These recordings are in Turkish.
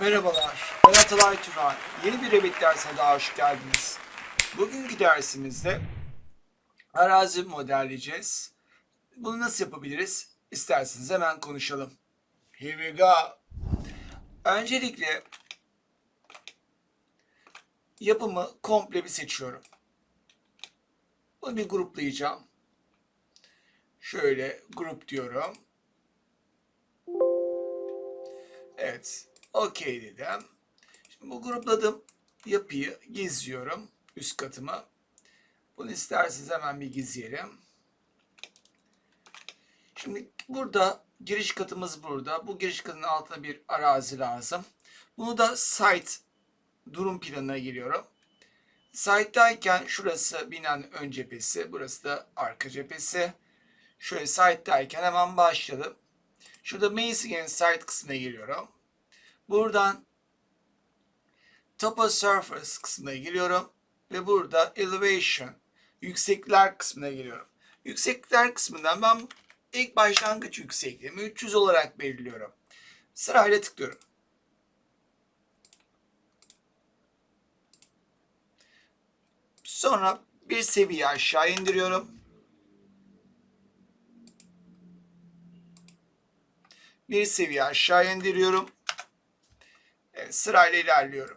Merhabalar, ben Atalay Turan. Yeni bir Revit dersine daha hoş geldiniz. Bugünkü dersimizde arazi modelleyeceğiz. Bunu nasıl yapabiliriz? İsterseniz hemen konuşalım. Here we go. Öncelikle yapımı komple bir seçiyorum. Bunu bir gruplayacağım. Şöyle grup diyorum. Evet. Okey dedim. Şimdi bu grupladım yapıyı gizliyorum üst katıma. Bunu isterseniz hemen bir gizleyelim. Şimdi burada giriş katımız burada. Bu giriş katının altına bir arazi lazım. Bunu da site durum planına giriyorum. Site'dayken şurası binanın ön cephesi, burası da arka cephesi. Şöyle site'dayken hemen başladım. Şurada and Site kısmına giriyorum. Buradan Topo Surface kısmına giriyorum. Ve burada Elevation, yükseklikler kısmına giriyorum. Yükseklikler kısmından ben ilk başlangıç yüksekliğimi 300 olarak belirliyorum. Sırayla tıklıyorum. Sonra bir seviye aşağı indiriyorum. Bir seviye aşağı indiriyorum. Sırayla ilerliyorum.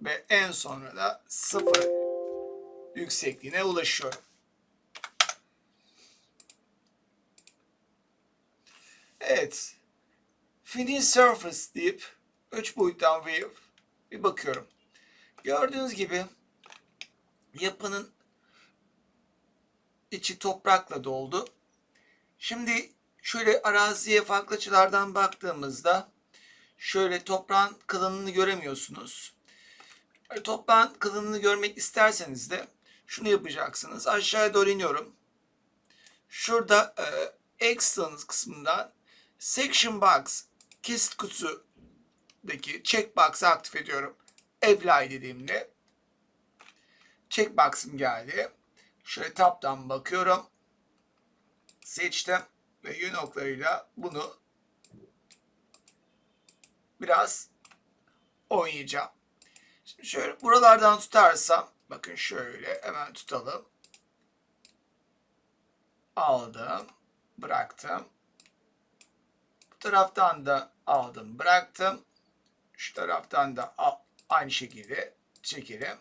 Ve en sonra da sıfır yüksekliğine ulaşıyorum. Evet. Finish Surface deyip 3 boyuttan view bir bakıyorum. Gördüğünüz gibi yapının içi toprakla doldu. Şimdi şöyle araziye farklı açılardan baktığımızda şöyle toprağın kalınlığını göremiyorsunuz. Böyle toprağın kalınlığını görmek isterseniz de şunu yapacaksınız. Aşağıya doğru iniyorum. Şurada e, Externals kısmından Section Box kesit kutusundaki checkbox'ı aktif ediyorum. Apply dediğimde checkbox'ım geldi. Şöyle tab'dan bakıyorum. Seçtim ve yön oklarıyla bunu biraz oynayacağım. Şimdi şöyle buralardan tutarsam bakın şöyle hemen tutalım. Aldım, bıraktım. Bu taraftan da aldım, bıraktım. Şu taraftan da aynı şekilde çekelim.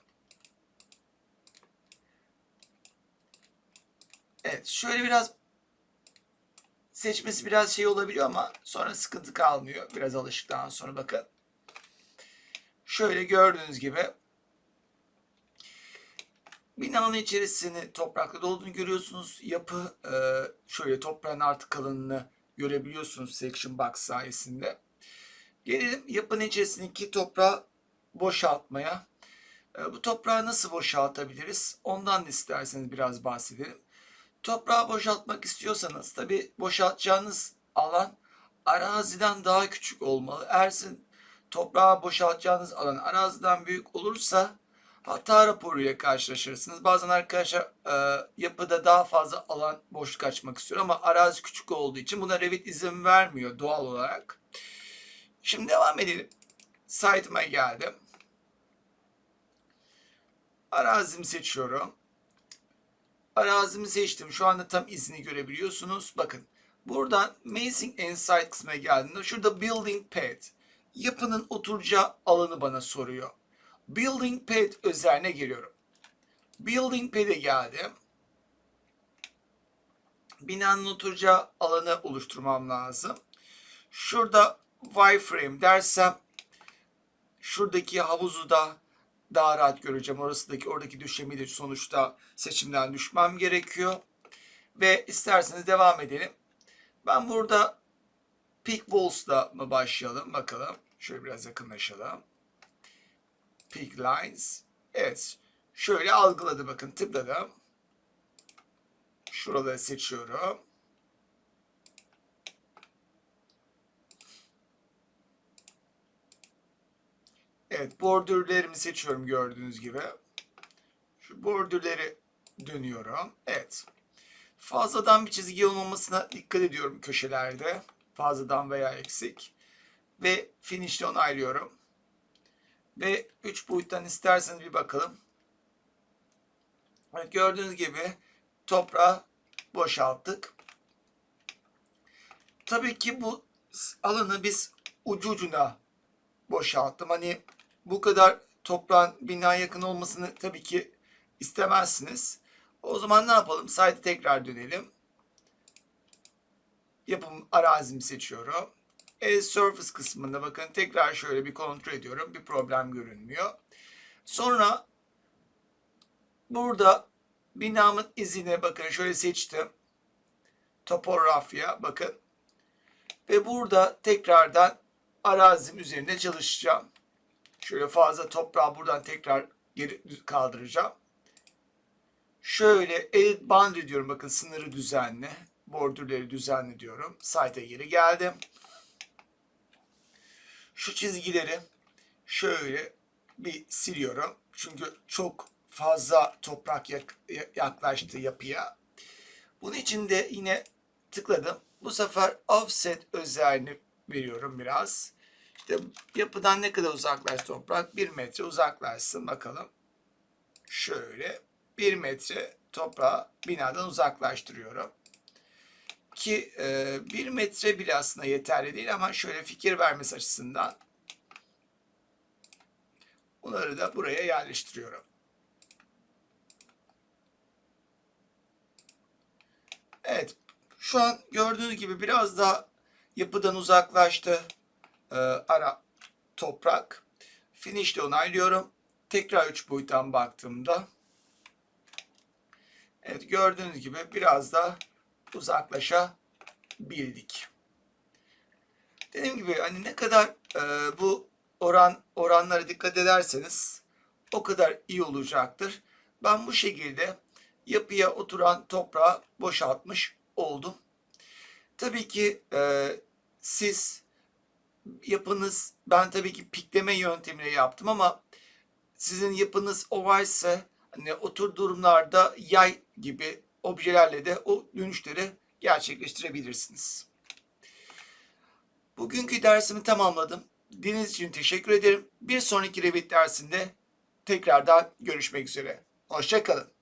Evet, şöyle biraz seçmesi biraz şey olabiliyor ama sonra sıkıntı kalmıyor. Biraz alıştıktan sonra bakın. Şöyle gördüğünüz gibi binanın içerisini toprakla dolduğunu görüyorsunuz. Yapı e, şöyle toprağın artık kalınlığını görebiliyorsunuz section box sayesinde. Gelelim yapının içerisindeki toprağı boşaltmaya. E, bu toprağı nasıl boşaltabiliriz? Ondan da isterseniz biraz bahsedelim. Toprağı boşaltmak istiyorsanız tabi boşaltacağınız alan araziden daha küçük olmalı. Eğer sizin toprağı boşaltacağınız alan araziden büyük olursa hata raporuyla karşılaşırsınız. Bazen arkadaşlar e, yapıda daha fazla alan boşluk açmak istiyor ama arazi küçük olduğu için buna Revit izin vermiyor doğal olarak. Şimdi devam edelim. Site'ıma geldim. Arazimi seçiyorum. Arazimi seçtim. Şu anda tam izini görebiliyorsunuz. Bakın buradan Amazing Insight kısmına geldiğimde şurada Building Pad yapının oturacağı alanı bana soruyor. Building Pad özeline geliyorum. Building Pad'e geldim. Binanın oturacağı alanı oluşturmam lazım. Şurada wireframe dersem şuradaki havuzu da daha rahat göreceğim. Orasındaki oradaki düşemi de sonuçta seçimden düşmem gerekiyor. Ve isterseniz devam edelim. Ben burada Peak Walls'la mı başlayalım bakalım. Şöyle biraz yakınlaşalım. Peak Lines. Evet. Şöyle algıladı bakın tıkladım. Şuraları seçiyorum. Evet, bordürlerimi seçiyorum gördüğünüz gibi. Şu bordürleri dönüyorum. Evet. Fazladan bir çizgi olmamasına dikkat ediyorum köşelerde. Fazladan veya eksik. ve finish'te onaylıyorum. Ve 3 boyuttan isterseniz bir bakalım. Evet, gördüğünüz gibi toprağı boşalttık. Tabii ki bu alanı biz ucu ucuna boşalttım. Hani bu kadar toprağın binaya yakın olmasını tabii ki istemezsiniz. O zaman ne yapalım? Site'e tekrar dönelim. Yapım arazimi seçiyorum. E, surface kısmında bakın tekrar şöyle bir kontrol ediyorum. Bir problem görünmüyor. Sonra burada binamın izine bakın şöyle seçtim. Topografya bakın. Ve burada tekrardan arazim üzerinde çalışacağım. Şöyle fazla toprağı buradan tekrar geri kaldıracağım. Şöyle edit boundary diyorum. Bakın sınırı düzenli. Bordürleri düzenli diyorum. Site'e geri geldim. Şu çizgileri şöyle bir siliyorum. Çünkü çok fazla toprak yak- yaklaştı yapıya. Bunun için de yine tıkladım. Bu sefer offset özelliğini veriyorum biraz. İşte yapıdan ne kadar uzaklaş toprak? 1 metre uzaklaşsın bakalım. Şöyle 1 metre toprağı binadan uzaklaştırıyorum. Ki 1 metre bile aslında yeterli değil ama şöyle fikir vermesi açısından bunları da buraya yerleştiriyorum. Evet. Şu an gördüğünüz gibi biraz daha yapıdan uzaklaştı e, ara toprak. Finish'te onaylıyorum. Tekrar 3 boyuttan baktığımda evet gördüğünüz gibi biraz da uzaklaşabildik. Dediğim gibi hani ne kadar e, bu oran oranlara dikkat ederseniz o kadar iyi olacaktır. Ben bu şekilde yapıya oturan toprağı boşaltmış oldum. Tabii ki e, siz yapınız ben tabii ki pikleme yöntemiyle yaptım ama sizin yapınız ovalse hani o tür durumlarda yay gibi objelerle de o dönüşleri gerçekleştirebilirsiniz. Bugünkü dersimi tamamladım. Dinlediğiniz için teşekkür ederim. Bir sonraki Revit dersinde tekrardan görüşmek üzere. Hoşçakalın.